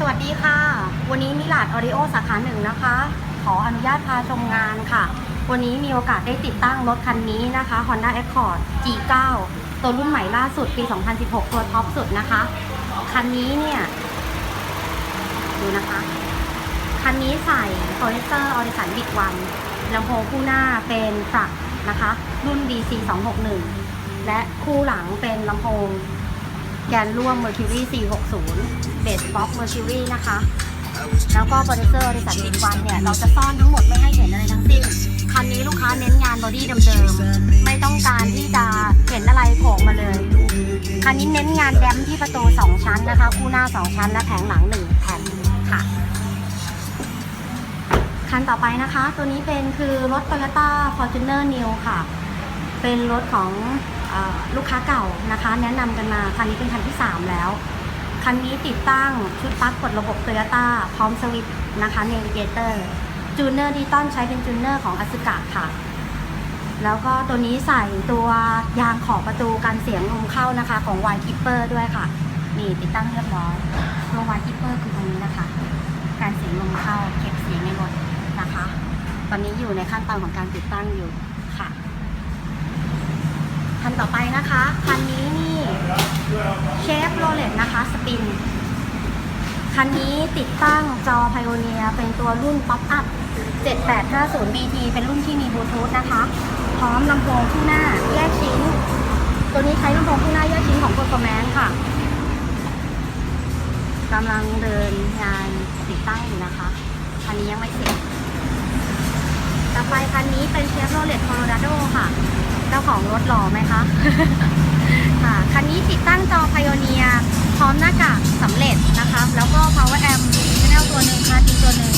สวัสดีค่ะ วันนี้มิลาดออริโอสาขาหนึ่งนะคะ ขออนุญาตพาชมงานค่ะ วันนี้มีโอกาสได้ติดตั้งรถคันนี้นะคะ Honda Accord G9 ตัวรุ่นใหม่ล่าสุดปี 2016 ตัวท็อปสุดนะคะ คันนี้เนี่ย ดูนะคะ คันนี้ใส่โ o รเ s อร์ออริสันบิดวันลำโพงคู่หน้าเป็นฟลักนะคะ รุ่น DC 261และคู่หลังเป็นลำโพง แกนร่วม Mercury 460 Bass Box Mercury นะคะ แล้วก็โปรดิวเซอร์บริษัทบิวันเนี่ย เราจะซ่อนทั้งหมดไม่ให้เห็นอะไรทั้งสิ้น คันนี้ลูกค้าเน้นงานบอดี้เดิมๆ ไม่ต้องการที่จะเห็นอะไรโผล่มาเลย คันนี้เน้นงานแดมที่ประตู 2 ชั้นนะคะ คู่หน้า 2 ชั้นและแผงหลัง 1 แผ่นค่ะ คันต่อไปนะคะ ตัวนี้เป็นคือรถ Toyota Fortuner New ค่ะ เป็นรถของอลูกค้าเก่านะคะ แนะนำกันมาคันนี้เป็นคันที่ 3 แล้ว คันนี้ติดตั้งชุดปลั๊กกดระบบ Toyota พร้อมสวิตช์นะคะ Navigator จูเนอร์ดิจิตอลใช้เป็นจูเนอร์ของอ s u k a ค่ะ แล้วก็ตัวนี้ใส่ตัวยางขอบประตูกันเสียงลมเข้านะคะ ของ Y Keeper ด้วยค่ะ นี่ติดตั้งเรียบร้อยตัว Y Keeper คือตรงนี้นะคะ การเสียงลมเข้าเก็บเสียงในรถนะคะ ตอนนี้อยู่ในขั้นตอนของการติดตั้งอยู่ คันต่อไปนะคะ คันนี้นี่เชฟโรเลตนะคะสปิน คันนี้ติดตั้งจอ Pioneer เป็นตัวรุ่น Pop Up 7850 BT เป็นรุ่นที่มีบลูทูธนะคะ พร้อมลำโพงคู่หน้าแยกชิ้น ตัวนี้ใช้ลำโพงคู่หน้าแยกชิ้นของ Performance ค่ะกำลังเดินงานติดตั้งอยู่นะคะ คันนี้ยังไม่เสร็จ ไปคันนี้เป็นเชฟโรเลตโคโลราโดค่ะ เจ้าของรถหล่อไหมคะค่ะคันนี้ติดตั้งจอพิโอเนียพร้อมหน้ากากสำเร็จนะคะ แล้วก็ power amp channel ตัวหนึ่งค่ะจีนตัวหนึ่ง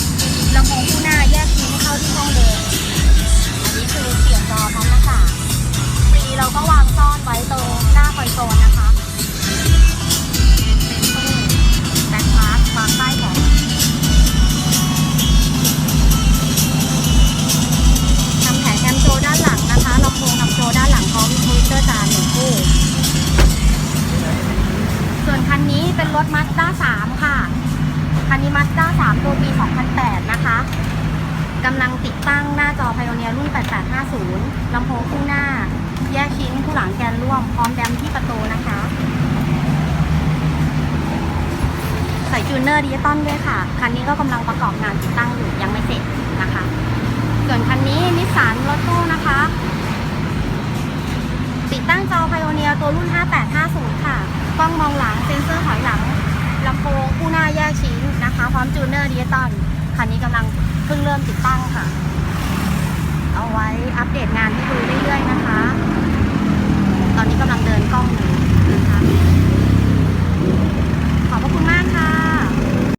รถมาสด้า3ค่ะ คันนี้มาสด้า3ตัวปี 2008 นะคะกำลังติดตั้งหน้าจอ Pioneer รุ่น 8850 ลำโพงคู่หน้า แยกชิ้นคู่หลังแกนร่วม พร้อมแดมที่ประตูนะคะ ใส่จูเนอร์ดิจิตอลด้วยค่ะ คันนี้ก็กำลังประกอบงานติดตั้งอยู่ยังไม่เสร็จนะคะ ส่วนคันนี้นิสสันรถตู้นะคะ ติดตั้งจอ Pioneer ตัวรุ่น 5850 ค่ะ กล้องมองหลัง นะคะพร้อมจูเนอร์ดิจิตอลคันนี้กำลังเพิ่งเริ่มติดตั้งค่ะ เอาไว้อัปเดตงานให้ดูเรื่อยๆนะคะ ตอนนี้กำลังเดินกล้องอยู่